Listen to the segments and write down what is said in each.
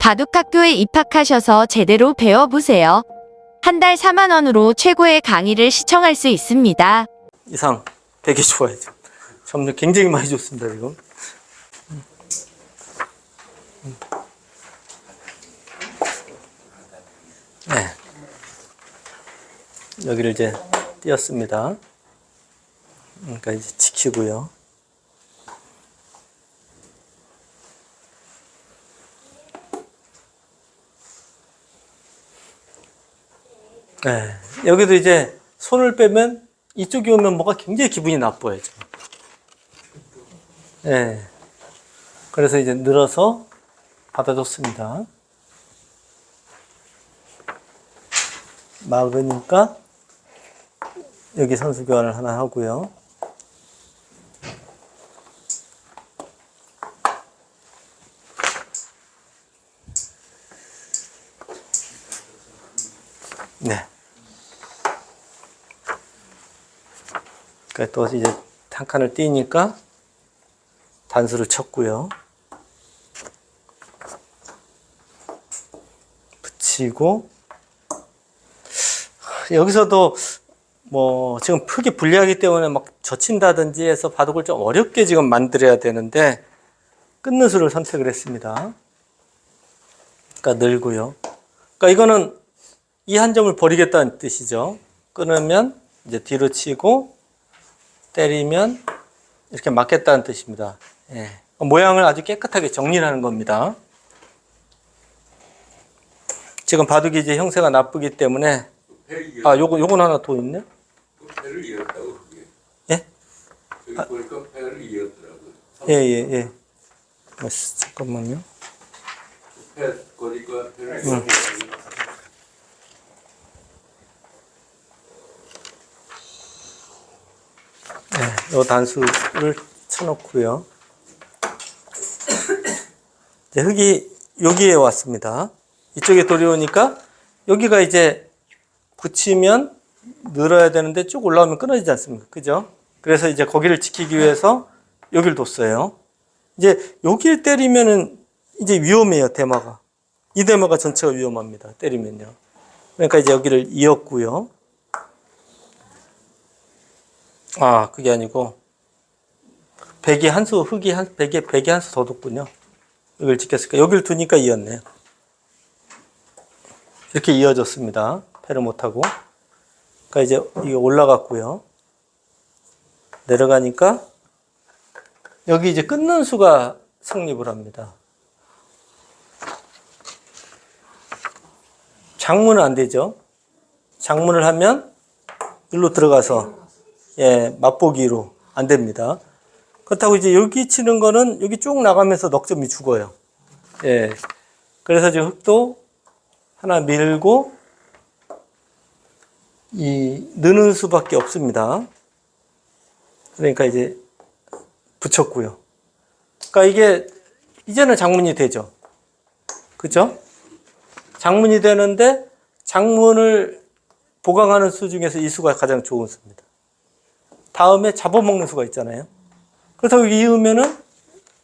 바둑학교에 입학하셔서 제대로 배워보세요. 한 달 4만원으로 최고의 강의를 시청할 수 있습니다. 이상 되게 좋아요. 지금. 점점 굉장히 많이 좋습니다, 지금. 네. 여기를 이제 띄었습니다. 그러니까 이제 지키고요. 네. 여기도 이제 손을 빼면 이쪽이 오면 뭐가 굉장히 기분이 나빠요. 지금. 네. 그래서 이제 늘어서 받아줬습니다. 막으니까 여기 선수 교환을 하나 하고요. 네. 그러니까 또 이제 한 칸을 띄니까 단수를 쳤고요. 붙이고 여기서도 뭐 지금 흙이 불리하기 때문에 막 젖힌다든지 해서 바둑을 좀 어렵게 지금 만들어야 되는데 끊는 수를 선택을 했습니다. 그러니까 늘고요. 그러니까 이거는 이 한 점을 버리겠다는 뜻이죠. 끊으면 이제 뒤로 치고 때리면 이렇게 맞겠다는 뜻입니다. 예. 모양을 아주 깨끗하게 정리를 하는 겁니다. 지금 바둑이 이제 형세가 나쁘기 때문에 아 요거 요건 하나 더 있네. 배를 이었다고 그게. 예? 저기 보니까 배를 이었더라고. 예, 예, 예. 아, 씨, 잠깐만요. 배 거니까 배를 이었다고. 네, 요 단수를 쳐놓고요. 이제 흙이 여기에 왔습니다. 이쪽에 돌이 오니까 여기가 이제 붙이면 늘어야 되는데 쭉 올라오면 끊어지지 않습니까? 그죠? 그래서 이제 거기를 지키기 위해서 여기를 뒀어요. 이제 여기를 때리면은 이제 위험해요, 대마가. 이 대마가 전체가 위험합니다. 때리면요. 그러니까 이제 여기를 이었고요. 아, 그게 아니고 백이 한 수, 흙이 한 백에 백이 한 수 더 뒀군요. 여기를 지켰으니까 여기를 두니까 이었네요. 이렇게 이어졌습니다. 패를 못하고. 그러니까 이제 이게 올라갔고요. 내려가니까 여기 이제 끊는 수가 성립을 합니다. 장문은 안 되죠. 장문을 하면 일로 들어가서 예, 맛보기로 안 됩니다. 그렇다고 이제 여기 치는 거는 여기 쭉 나가면서 넉 점이 죽어요. 예. 그래서 지금 흙도 하나 밀고 이 느는 수밖에 없습니다. 그러니까 이제 붙였고요. 그러니까 이게 이제는 장문이 되죠. 그죠? 장문이 되는데 장문을 보강하는 수 중에서 이 수가 가장 좋은 수입니다. 다음에 잡아먹는 수가 있잖아요. 그래서 이으면은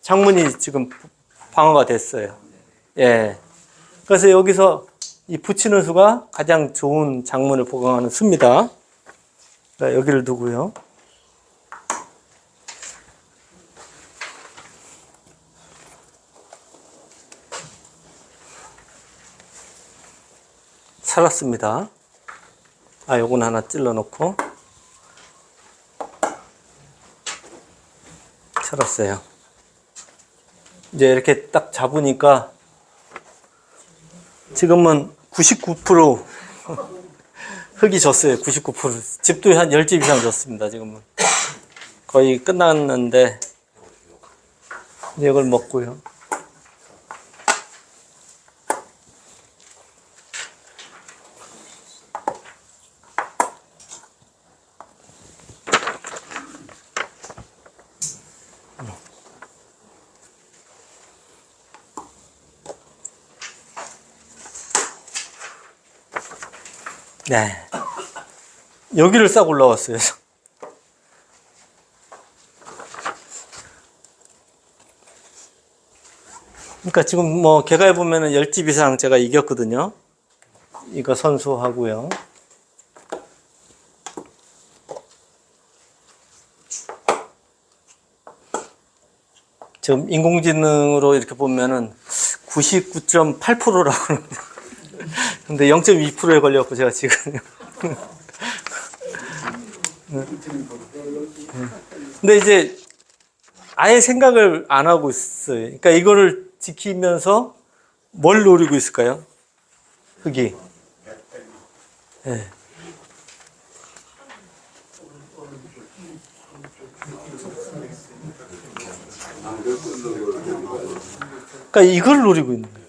장문이 지금 방어가 됐어요. 예. 그래서 여기서 이 붙이는 수가 가장 좋은 장문을 보강하는 수입니다. 자, 여기를 두고요. 살았습니다. 아, 요건 하나 찔러 놓고. 살았어요. 이제 이렇게 딱 잡으니까 지금은 99% 흙이 졌어요. 99%. 집도 한 10집 이상 졌습니다. 지금은. 거의 끝났는데 이걸 먹고요. 네. 여기를 싹 올라왔어요. 그러니까 지금 뭐 개가해 보면은 10집 이상 제가 이겼거든요. 이거 선수하고요. 지금 인공지능으로 이렇게 보면은 99.8%라고 그러는데 근데 0.2%에 걸려갖고 제가 지금 근데 이제 아예 생각을 안 하고 있어요. 그러니까 이거를 지키면서 뭘 노리고 있을까요? 흙이. 예. 그러니까 이걸 노리고 있는 거예요.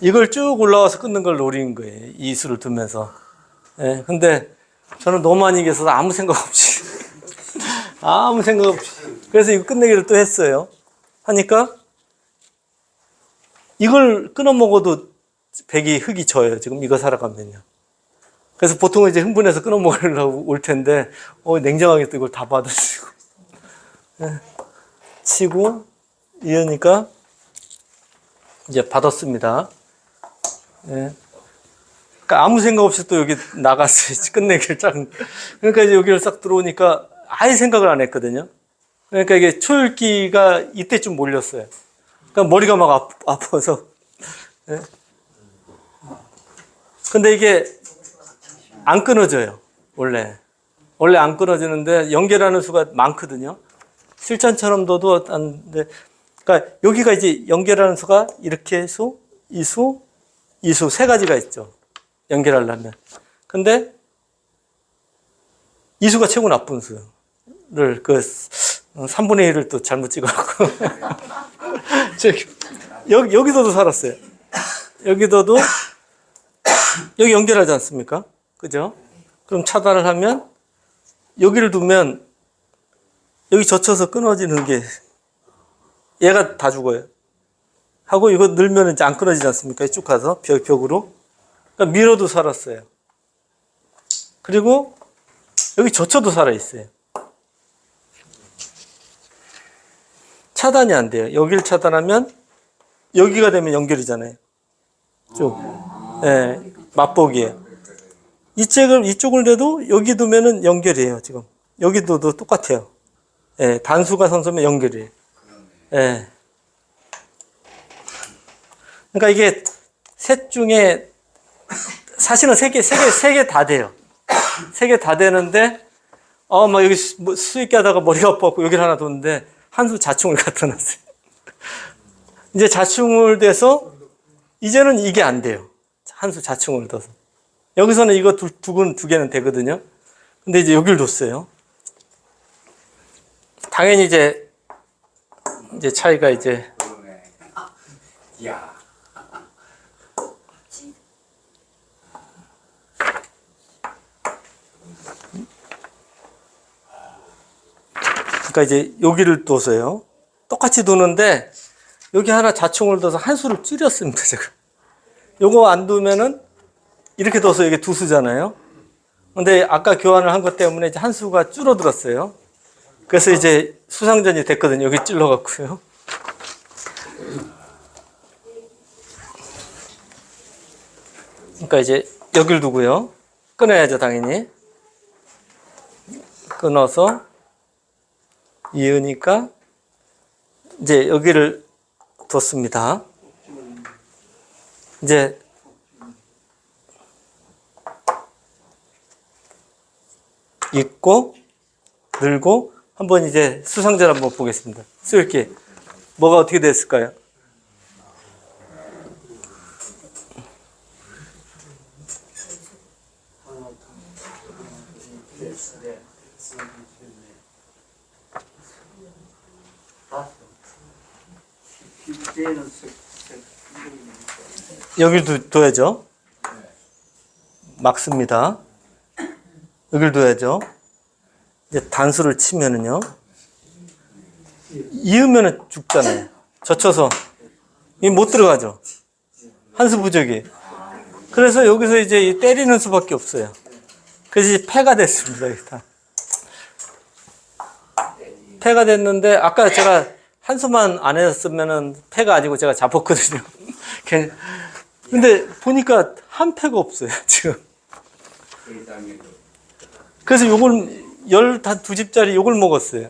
이걸 쭉 올라와서 끊는 걸 노리는 거예요. 이 수를 두면서. 예. 근데 저는 너무 많이 이겨서 아무 생각 없이. 아무 생각 없이. 그래서 이거 끝내기를 또 했어요. 하니까 이걸 끊어 먹어도 백이 흙이 져요. 지금 이거 살아가면요. 그래서 보통은 이제 흥분해서 끊어 먹으려고 올 텐데, 어, 냉정하게 또 이걸 다 받아주고. 예. 치고, 이으니까, 이제 받았습니다. 예. 그러니까 아무 생각 없이 또 여기 나갔어요. 끝내기를 짝. 그러니까 이제 여기를 싹 들어오니까 아예 생각을 안 했거든요. 그러니까 이게 초읽기가 이때쯤 몰렸어요. 그러니까 머리가 막 아, 아파서. 예. 근데 이게 안 끊어져요. 원래. 원래 안 끊어지는데 연결하는 수가 많거든요. 실전처럼 둬도 안 돼. 그러니까 여기가 이제 연결하는 수가 이렇게 수, 이 수, 이수 세 가지가 있죠. 연결하려면. 근데 이 수가 최고 나쁜 수를 그 3분의 1을 또 잘못 찍어갖고 여기 여기서도 살았어요. 여기서도 여기 연결하지 않습니까? 그죠? 그럼 차단을 하면 여기를 두면 여기 젖혀서 끊어지는 게 얘가 다 죽어요. 하고 이거 늘면 이제 안 끊어지지 않습니까? 쭉 가서 벽, 벽으로. 그러니까 밀어도 살았어요. 그리고 여기 젖혀도 살아있어요. 차단이 안 돼요. 여기를 차단하면 여기가 되면 연결이잖아요. 쭉. 예, 맛보기에. 이 책을, 이쪽을 내도 여기 두면은 연결이에요, 지금. 여기 둬도 똑같아요. 예, 단수가 선수면 연결이에요. 예. 그러니까 이게 셋 중에 사실은 세 개, 세 개, 세 개 다 돼요. 세 개 다 되는데, 어, 막 여기 수, 뭐 하다가 머리가 아파갖고 여기를 하나 뒀는데, 한수 자충을 갖다 놨어요. 이제 자충을 돼서, 이제는 이게 안 돼요. 한수 자충을 둬서. 여기서는 이거 두, 두, 군, 두 개는 되거든요. 근데 이제 여기를 뒀어요. 당연히 이제, 이제 차이가 이제, 그러네. 야. 그러니까 이제 여기를 둬서요. 똑같이 두는데 여기 하나 자충을 둬서 한 수를 줄였습니다, 제가. 요거 안 두면은 이렇게 둬서 이게 두 수잖아요. 근데 아까 교환을 한 것 때문에 이제 한 수가 줄어들었어요. 그래서 이제 수상전이 됐거든요. 여기 찔러갖고요. 그러니까 이제 여기를 두고요. 끊어야죠, 당연히. 끊어서 이으니까 이제 여기를 뒀습니다. 이제 있고 늘고 한번 이제 수상절 한번 보겠습니다. 쓸게 뭐가 어떻게 됐을까요? 여기를 두, 둬야죠. 막습니다. 여기를 둬야죠. 이제 단수를 치면은요. 이으면은 죽잖아요. 젖혀서. 이 못 들어가죠. 한수 부족이. 그래서 여기서 이제 이 때리는 수밖에 없어요. 그래서 이제 패가 됐습니다. 일단. 패가 됐는데 아까 제가 한 수만 안 했으면은 패가 아니고 제가 잡았거든요. 근데 보니까 한 패가 없어요, 지금. 그래서 요걸 열두 집짜리 요걸 먹었어요.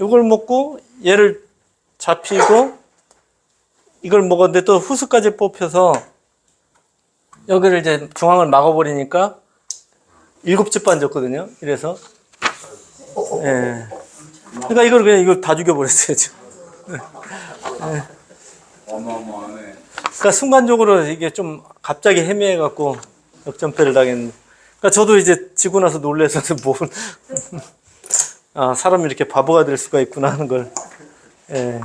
요걸 먹고 얘를 잡히고 이걸 먹었는데 또 후수까지 뽑혀서 여기를 이제 중앙을 막아버리니까 일곱 집 반졌거든요. 이래서 예. 그러니까 이걸 그냥 이걸 다 죽여버렸어요 지금. 어마어마하네. 그러니까 순간적으로 이게 좀 갑자기 헤매갖고 역전패를 당했는데. 그러니까 저도 이제 지고 나서 놀래서 뭐, 아, 사람이 이렇게 바보가 될 수가 있구나 하는 걸. 예.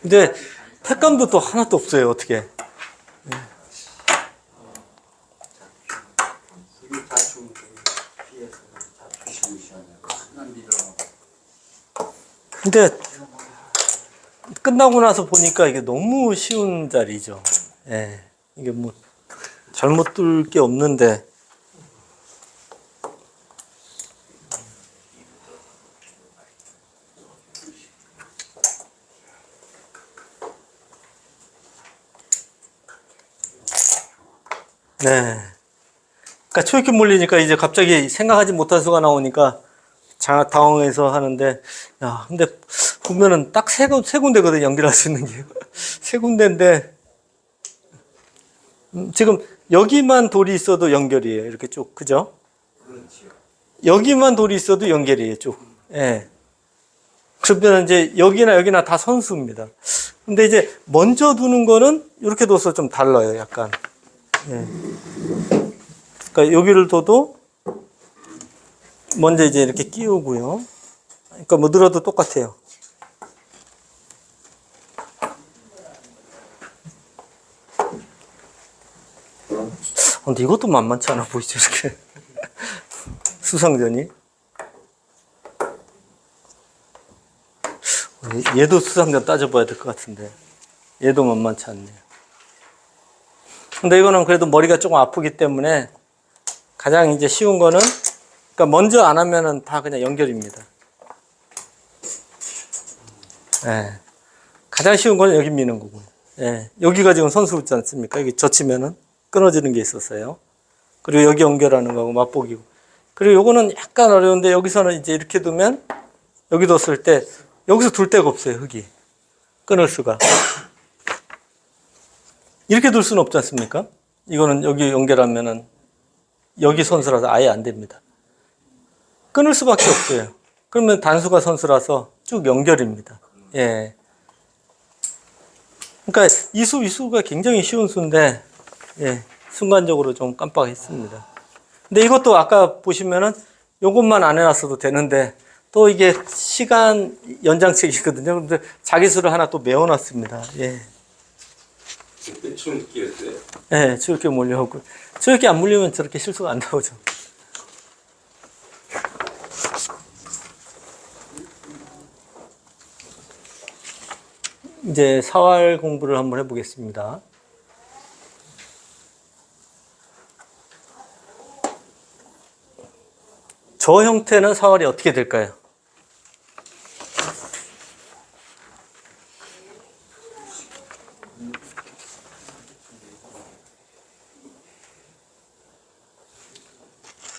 근데 택감도 또 하나도 없어요, 어떻게. 근데 끝나고 나서 보니까 이게 너무 쉬운 자리죠. 예. 이게 뭐 잘못 뚫을 게 없는데 네. 그러니까 초이렇게 몰리니까 이제 갑자기 생각하지 못한 수가 나오니까 자, 당황해서 하는데, 야, 근데 보면은 딱 세, 군데거든, 연결할 수 있는 게. 세 군데인데, 음, 지금 여기만 돌이 있어도 연결이에요. 이렇게 쭉, 그죠? 여기만 돌이 있어도 연결이에요, 쭉. 예. 그러면 이제 여기나 여기나 다 선수입니다. 근데 이제 먼저 두는 거는 이렇게 둬서 좀 달라요, 약간. 예. 그러니까 여기를 둬도 먼저 이제 이렇게 끼우고요. 그러니까 뭐 늘어도 똑같아요. 근데 이것도 만만치 않아 보이죠, 이렇게. 수상전이. 어, 얘- 얘도 수상전 따져봐야 될 것 같은데. 얘도 만만치 않네요. 근데 이거는 그래도 머리가 조금 아프기 때문에 가장 이제 쉬운 거는 그러니까 먼저 안 하면은 다 그냥 연결입니다. 예. 가장 쉬운 건 여기 미는 거고. 예. 여기가 지금 선수 있지 않습니까? 여기 젖히면은 끊어지는 게 있었어요. 그리고 여기 연결하는 거고 맛보기고. 그리고 요거는 약간 어려운데 여기서는 이제 이렇게 두면 여기 뒀을 때 여기서 둘 데가 없어요, 흙이. 끊을 수가. 이렇게 둘 수는 없지 않습니까? 이거는 여기 연결하면은 여기 선수라서 아예 안 됩니다. 끊을 수밖에 없어요. 그러면 단수가 선수라서 쭉 연결입니다. 예. 그러니까 이수, 이수가 굉장히 쉬운 수인데, 예, 순간적으로 좀 깜빡했습니다. 근데 이것도 아까 보시면은 요것만 안 해놨어도 되는데, 또 이게 시간 연장책이거든요. 근데 자기 수를 하나 또 메워놨습니다. 예. 그때 춤 끼었어요. 예, 저렇게 몰려오고. 저렇게 안 물리면 저렇게 실수가 안 나오죠. 이제 사활 공부를 한번 해보겠습니다. 저 형태는 사활이 어떻게 될까요?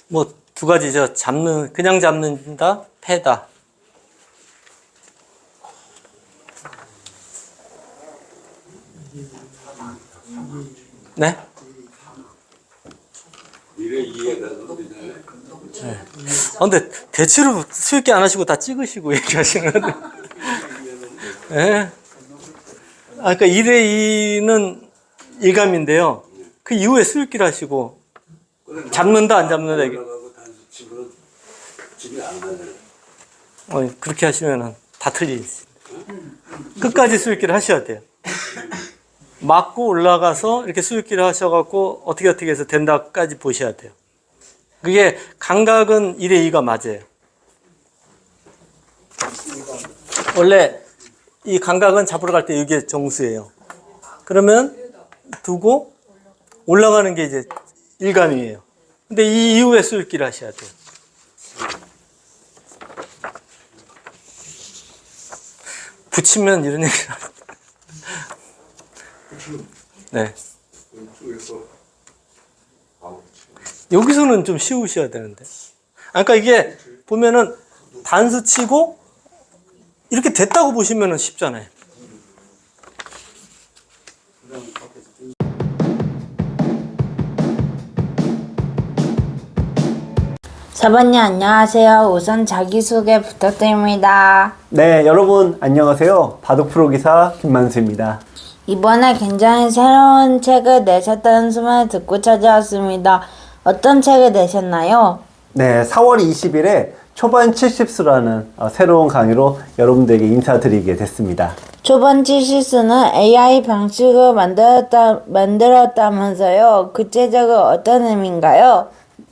뭐 두 가지죠. 잡는 그냥 잡는다, 패다. 네? 이래 이해가 소리네. 아, 근데 대체로 수익기 안 하시고 다 찍으시고 얘기하시는. 예. 아, 그러니까 1회 2는 일감인데요. 그 이후에 수익기를 하시고 잡는다 안 잡는다 이게. 어, 그렇게 하시면은 다 틀리지. 끝까지 수익기를 하셔야 돼요. 맞고 올라가서 이렇게 수익기를 하셔갖고 어떻게 어떻게 해서 된다까지 보셔야 돼요. 그게 감각은 1의 2가 맞아요. 원래 이 감각은 잡으러 갈 때 이게 정수예요. 그러면 두고 올라가는 게 이제 일감이에요. 근데 이 이후에 수익기를 하셔야 돼요. 붙이면 이런 얘기를 네. 여기서는 좀 쉬우셔야 되는데. 아, 그러니까 이게 보면은 단수 치고 이렇게 됐다고 보시면은 쉽잖아요. 사번님 안녕하세요. 우선 자기소개 부탁드립니다. 네, 여러분 안녕하세요. 바둑 프로 기사 김만수입니다. 이번에 굉장히 새로운 책을 내셨다는 소문을 듣고 찾아왔습니다. 어떤 책을 내셨나요? 네, 4월 20일에 초반 70수라는 어, 새로운 강의로 여러분들에게 인사드리게 됐습니다. 초반 치시스는 AI 방식을 만들었다, 만들었다면서요. 구체적으로 어떤 의미인가요?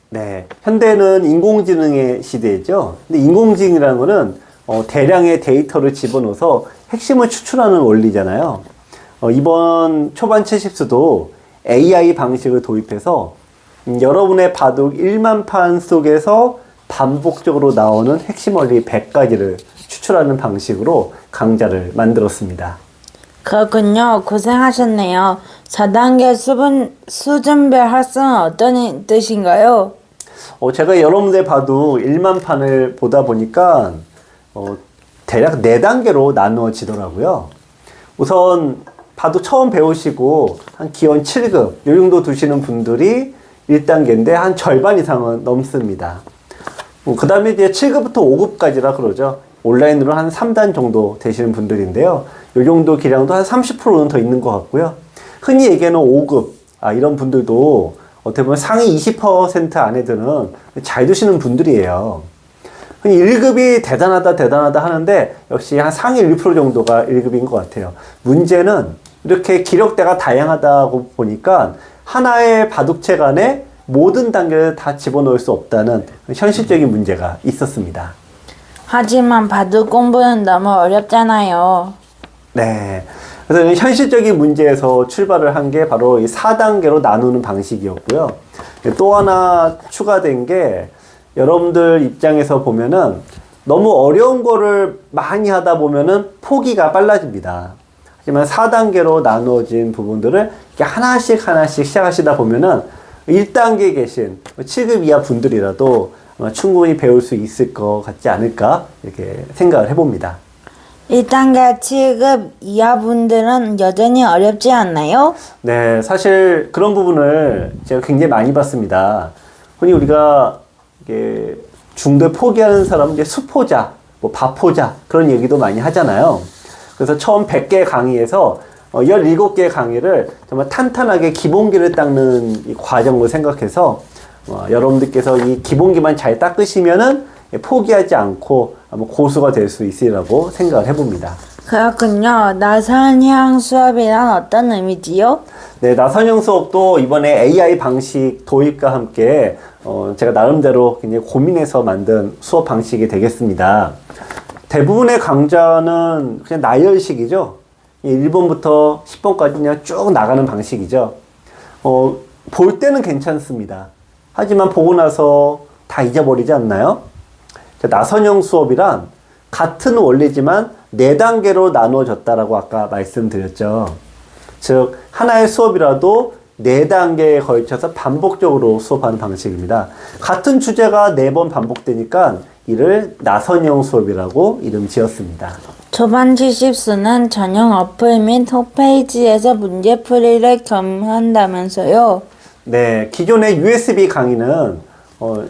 네, 현대는 인공지능의 시대죠. 근데 인공지능이라는 거는 어, 대량의 데이터를 집어넣어서 핵심을 추출하는 원리잖아요. 어, 이번 초반 70수도 AI 방식을 도입해서 음, 여러분의 바둑 1만 판 속에서 반복적으로 나오는 핵심 원리 100가지를 추출하는 방식으로 강좌를 만들었습니다. 그렇군요. 고생하셨네요. 4단계 수분, 수준별 학습은 어떤 뜻인가요? 어, 제가 여러분들 봐도 1만 판을 보다 보니까 어, 대략 4단계로 나누어지더라고요. 우선 봐도 처음 배우시고 한 기원 7급 요 정도 두시는 분들이 1단계인데 한 절반 이상은 넘습니다. 그 다음에 이제 7급부터 5급까지라 그러죠. 온라인으로 한 3단 정도 되시는 분들인데요. 요 정도 기량도 한 30%는 더 있는 것 같고요. 흔히 얘기하는 5급, 아, 이런 분들도 어떻게 보면 상위 20% 안에 드는 잘 두시는 분들이에요. 흔히 1급이 대단하다, 대단하다 하는데 역시 한 상위 1% 정도가 1급인 것 같아요. 문제는 이렇게 기력대가 다양하다고 보니까 하나의 바둑책 안에 모든 단계를 다 집어넣을 수 없다는 현실적인 문제가 있었습니다. 하지만 바둑 공부는 너무 어렵잖아요. 네. 그래서 현실적인 문제에서 출발을 한 게 바로 이 4단계로 나누는 방식이었고요. 또 하나 추가된 게 여러분들 입장에서 보면은 너무 어려운 거를 많이 하다 보면은 포기가 빨라집니다. 하지만 4단계로 나누어진 부분들을 이렇게 하나씩 하나씩 시작하시다 보면은 1단계에 계신 7급 이하 분들이라도 충분히 배울 수 있을 것 같지 않을까 이렇게 생각을 해봅니다. 1단계 7급 이하 분들은 여전히 어렵지 않나요? 네, 사실 그런 부분을 제가 굉장히 많이 봤습니다. 흔히 우리가 이게 중도 포기하는 사람은 이제 수포자, 뭐 바포자 그런 얘기도 많이 하잖아요. 그래서 처음 100개 강의에서 어, 17개 강의를 정말 탄탄하게 기본기를 닦는 이 과정을 생각해서 어, 여러분들께서 이 기본기만 잘 닦으시면은 포기하지 않고 고수가 될 수 있으리라고 생각을 해봅니다. 그렇군요. 나선형 수업이란 어떤 의미지요? 네, 나선형 수업도 이번에 AI 방식 도입과 함께 어, 제가 나름대로 굉장히 고민해서 만든 수업 방식이 되겠습니다. 대부분의 강좌는 그냥 나열식이죠. 1번부터 10번까지 그냥 쭉 나가는 방식이죠. 어, 볼 때는 괜찮습니다. 하지만 보고 나서 다 잊어버리지 않나요? 자, 나선형 수업이란 같은 원리지만 네 단계로 나누어졌다라고 아까 말씀드렸죠. 즉 하나의 수업이라도 네 단계에 걸쳐서 반복적으로 수업하는 방식입니다. 같은 주제가 네 번 반복되니까 이를 나선형 수업이라고 이름 지었습니다. 초반 70수는 전용 어플 및 홈페이지에서 문제풀이를 겸한다면서요. 네, 기존의 USB 강의는 어,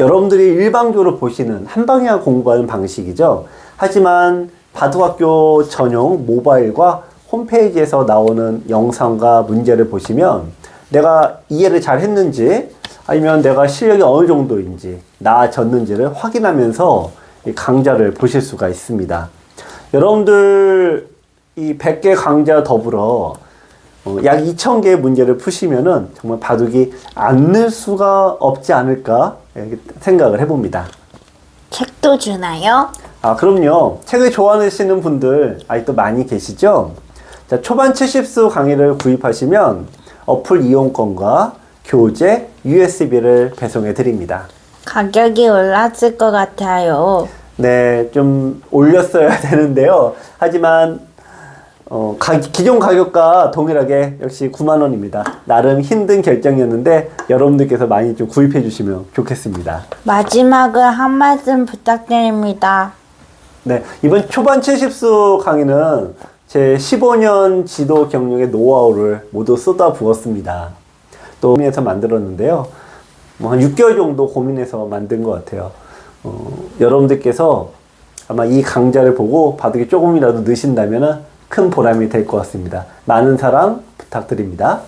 여러분들이 일방적으로 보시는 한 방향 공부하는 방식이죠. 하지만 바둑학교 전용 모바일과 홈페이지에서 나오는 영상과 문제를 보시면 내가 이해를 잘 했는지 아니면 내가 실력이 어느 정도인지 나아졌는지를 확인하면서 이 강좌를 보실 수가 있습니다. 여러분들 이 100개 강좌 더불어 어, 약 2,000개의 문제를 푸시면은 정말 바둑이 안 늘 수가 없지 않을까 이렇게 생각을 해봅니다. 책도 주나요? 아, 그럼요. 책을 좋아하시는 분들 아직도 많이 계시죠? 자, 초반 70수 강의를 구입하시면 어플 이용권과 교재, USB를 배송해 드립니다. 가격이 올랐을 것 같아요. 네, 좀 올렸어야 되는데요. 하지만 어, 가- 기존 가격과 동일하게 역시 9만 원입니다. 나름 힘든 결정이었는데 여러분들께서 많이 좀 구입해 주시면 좋겠습니다. 마지막으로 한 말씀 부탁드립니다. 네, 이번 초반 70수 강의는 제 15년 지도 경력의 노하우를 모두 쏟아 부었습니다. 또 고민해서 만들었는데요. 뭐 한 6개월 정도 고민해서 만든 것 같아요. 어, 여러분들께서 아마 이 강좌를 보고 바둑이 조금이라도 느신다면 큰 보람이 될 것 같습니다. 많은 사랑 부탁드립니다.